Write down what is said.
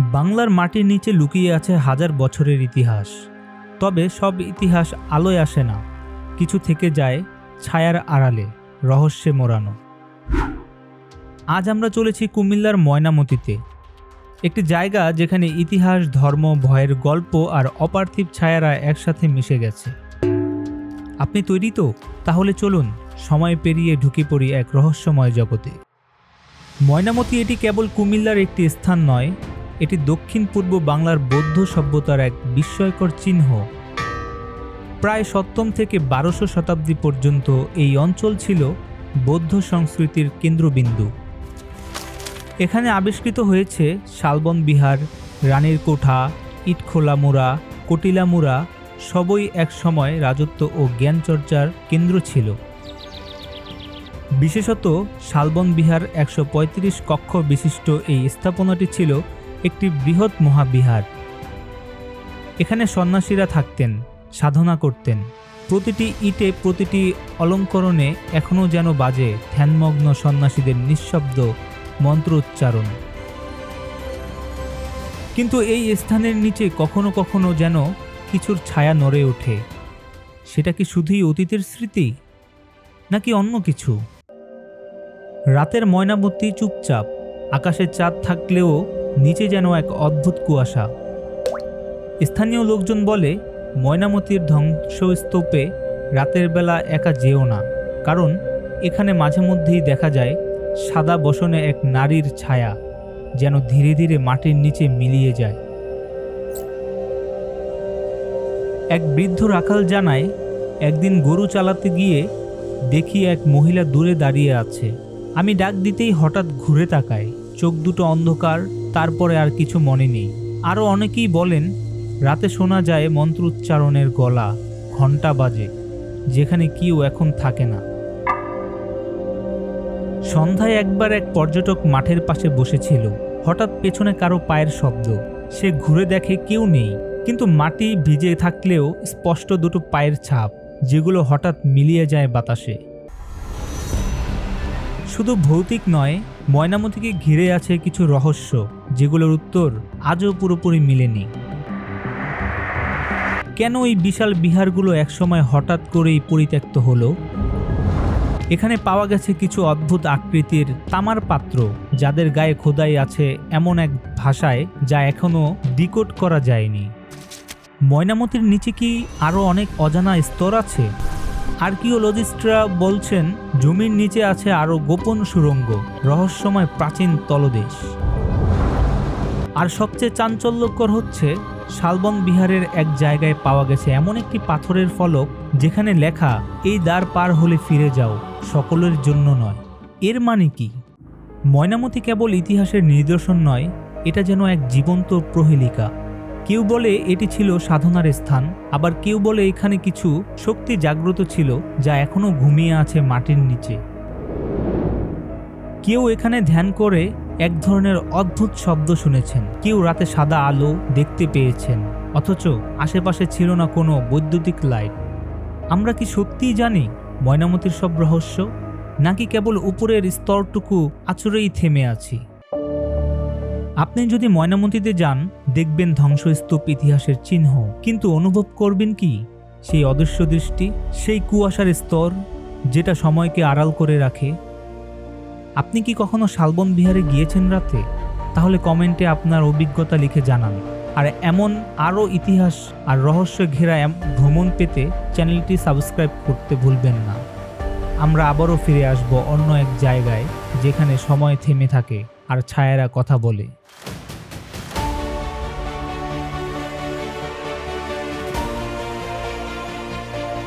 বাংলার মাটির নিচে লুকিয়ে আছে হাজার বছরের ইতিহাস। তবে সব ইতিহাস আলোয় আসে না। কিছু থেকে যায় ছায়ার আড়ালে, রহস্যে মোড়ানো। আজ আমরা চলেছি কুমিল্লার ময়নামতিতে। একটি জায়গা যেখানে ইতিহাস, ধর্ম, ভয়ের গল্প আর অপার্থিব ছায়ারা একসাথে মিশে গেছে। আপনি তৈরি তো? তাহলে চলুন, সময় পেরিয়ে ঢুকে পড়ি এক রহস্যময় জগতে। ময়নামতি এটি কেবল কুমিল্লার একটি স্থান নয় এটি দক্ষিণ পূর্ব বাংলার বৌদ্ধ সভ্যতার এক বিস্ময়কর চিহ্ন। প্রায় সপ্তম থেকে বারোশো শতাব্দী পর্যন্ত এই অঞ্চল ছিল বৌদ্ধ সংস্কৃতির কেন্দ্রবিন্দু। এখানে আবিষ্কৃত হয়েছে শালবন বিহার, রানীর কোঠা, ইটখোলা মুড়া, কটিলা মুড়া, সবই একসময় রাজত্ব ও জ্ঞানচর্চার কেন্দ্র ছিল। বিশেষত শালবন বিহার একশো পঁয়ত্রিশ কক্ষ বিশিষ্ট এই স্থাপনাটি ছিল একটি বৃহৎ মহাবিহার। এখানে সন্ন্যাসীরা থাকতেন, সাধনা করতেন। প্রতিটি ইটে প্রতিটি অলঙ্করণে এখনও যেন বাজে ধ্যানমগ্ন সন্ন্যাসীদের নিঃশব্দ মন্ত্র উচ্চারণ কিন্তু এই স্থানের নিচে কখনো কখনো যেন কিছুর ছায়া নড়ে ওঠে। সেটা কি শুধুই অতীতের স্মৃতি, নাকি অন্য কিছু? রাতের ময়নামতি চুপচাপ আকাশে চাঁদ থাকলেও নিচে যেন এক অদ্ভুত কুয়াশা। স্থানীয় লোকজন বলে, ময়নামতির ধ্বংসস্তূপে রাতের বেলা একা যেও না, কারণ এখানে মাঝে মধ্যেই দেখা যায় সাদা বসনে এক নারীর ছায়া যেন ধীরে ধীরে মাটির নিচে মিলিয়ে যায়। এক বৃদ্ধ রাখাল জানায়, একদিন গরু চালাতে গিয়ে দেখি এক মহিলা দূরে দাঁড়িয়ে আছে। আমি ডাক দিতেই হঠাৎ ঘুরে তাকায়। চোখ দুটো অন্ধকার তারপরে আর কিছু মনে নেই। আরও অনেকেই বলেন, রাতে শোনা যায় মন্ত্র উচ্চারণের গলা ঘণ্টা বাজে, যেখানে কেউ এখন থাকে না। সন্ধ্যায় একবার এক পর্যটক মাঠের পাশে বসেছিল। হঠাৎ পেছনে কারও পায়ের শব্দ। সে ঘুরে দেখে কেউ নেই, কিন্তু মাটি ভিজে থাকলেও স্পষ্ট দুটো পায়ের ছাপ, যেগুলো হঠাৎ মিলিয়ে যায় বাতাসে। শুধু ভৌতিক নয়, ময়নামতিকে ঘিরে আছে কিছু রহস্য। যেগুলোর উত্তর আজও পুরোপুরি মিলেনি। কেন এই বিশাল বিহারগুলো একসময় হঠাৎ করেই পরিত্যক্ত হলো? এখানে পাওয়া গেছে কিছু অদ্ভুত আকৃতির তামার পাত্র, যাদের গায়ে খোদাই আছে এমন এক ভাষায় যা এখনও ডিকোড করা যায়নি। ময়নামতির নিচে কি আরও অনেক অজানা স্তর আছে? আর্কিওলজিস্টরা বলছেন, জমির নিচে আছে আরও গোপন সুড়ঙ্গ রহস্যময় প্রাচীন তলদেশ। আর সবচেয়ে চাঞ্চল্যকর হচ্ছে, শালবন বিহারের এক জায়গায় পাওয়া গেছে এমন একটি পাথরের ফলক, যেখানে লেখা, এই দ্বার পার হলে ফিরে যাও, সকলের জন্য নয়। এর মানে কি? ময়নামতি কেবল ইতিহাসের নিদর্শন নয়, এটা যেন এক জীবন্ত প্রহেলিকা। কেউ বলে এটি ছিল সাধনার স্থান, আবার কেউ বলে এখানে কিছু শক্তি জাগ্রত ছিল, যা এখনও ঘুমিয়ে আছে মাটির নিচে। কেউ এখানে ধ্যান করে এক ধরনের অদ্ভুত শব্দ শুনেছেন। কেউ রাতে সাদা আলো দেখতে পেয়েছেন, অথচ আশেপাশে ছিল না কোনো বৈদ্যুতিক লাইট। আমরা কি সত্যিই জানি ময়নামতির সব রহস্য, নাকি কেবল উপরের স্তরটুকু আচরেই থেমে আছি? আপনি যদি ময়নামতিতে যান, দেখবেন ধ্বংসস্তূপ ইতিহাসের চিহ্ন। কিন্তু অনুভব করবেন কি? সেই অদৃশ্য দৃষ্টি, সেই কুয়াশার স্তর, যেটা সময়কে আড়াল করে রাখে আপনি কি কখনো শালবন বিহারে গিয়েছেন রাতে? তাহলে কমেন্টে আপনার অভিজ্ঞতা লিখে জানান। আর এমন আরও ইতিহাস আর রহস্য ঘেরা ভ্রমণ পেতে চ্যানেলটি সাবস্ক্রাইব করতে ভুলবেন না। আমরা আবারও ফিরে আসব অন্য এক জায়গায় যেখানে সময় থেমে থাকে আর ছায়ারা কথা বলে।